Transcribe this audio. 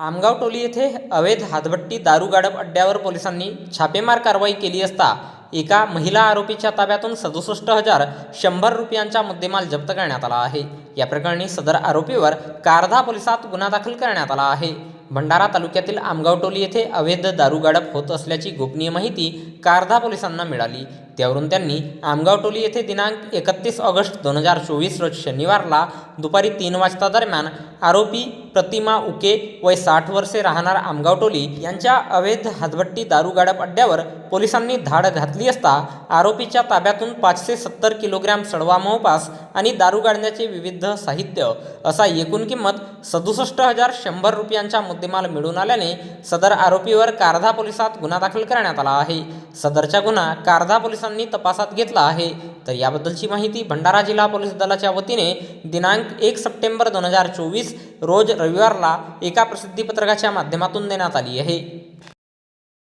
आमगाव टोली येथे अवैध हातभट्टी दारू गाडप अड्ड्यावर पोलिसांनी छापेमार कारवाई केली असता एका महिला आरोपीच्या ताब्यातून सदुसष्ट हजार शंभर रुपयांचा मुद्देमाल जप्त करण्यात आला आहे. या प्रकरणी सदर आरोपीवर कारधा पोलिसात गुन्हा दाखल करण्यात आला आहे. भंडारा तालुक्यातील आमगाव टोली येथे अवैध दारू गाडप होत असल्याची गोपनीय माहिती कारधा पोलिसांना मिळाली. त्यावरून त्यांनी आमगाव टोली येथे दिनांक एकतीस ऑगस्ट दोन हजार चोवीस रोज शनिवारला दुपारी तीन वाजता दरम्यान आरोपी प्रतिमा उके वय साठ वर्षे राहणार आमगाव टोली यांच्या अवैध हातभट्टी दारू गाडप अड्ड्यावर पोलिसांनी धाड घातली असता आरोपीच्या ताब्यातून पाचशे सत्तर किलोग्रॅम सडवा मोहपास आणि दारू गाडण्याचे विविध साहित्य असा एकूण किंमत सदुसष्ट हजार शंभर रुपयांचा मुद्देमाल मिळून आल्याने सदर आरोपीवर कारधा पोलिसात गुन्हा दाखल करण्यात आला आहे. सदरचा गुन्हा कारधा पोलिसांनी तपासात घेतला आहे. तर याबद्दलची माहिती भंडारा जिल्हा पोलीस दलाच्या वतीने दिनांक एक सप्टेंबर दोन हजार चोवीस रोज रविवारला एका प्रसिद्धीपत्रकाच्या माध्यमातून देण्यात आली आहे.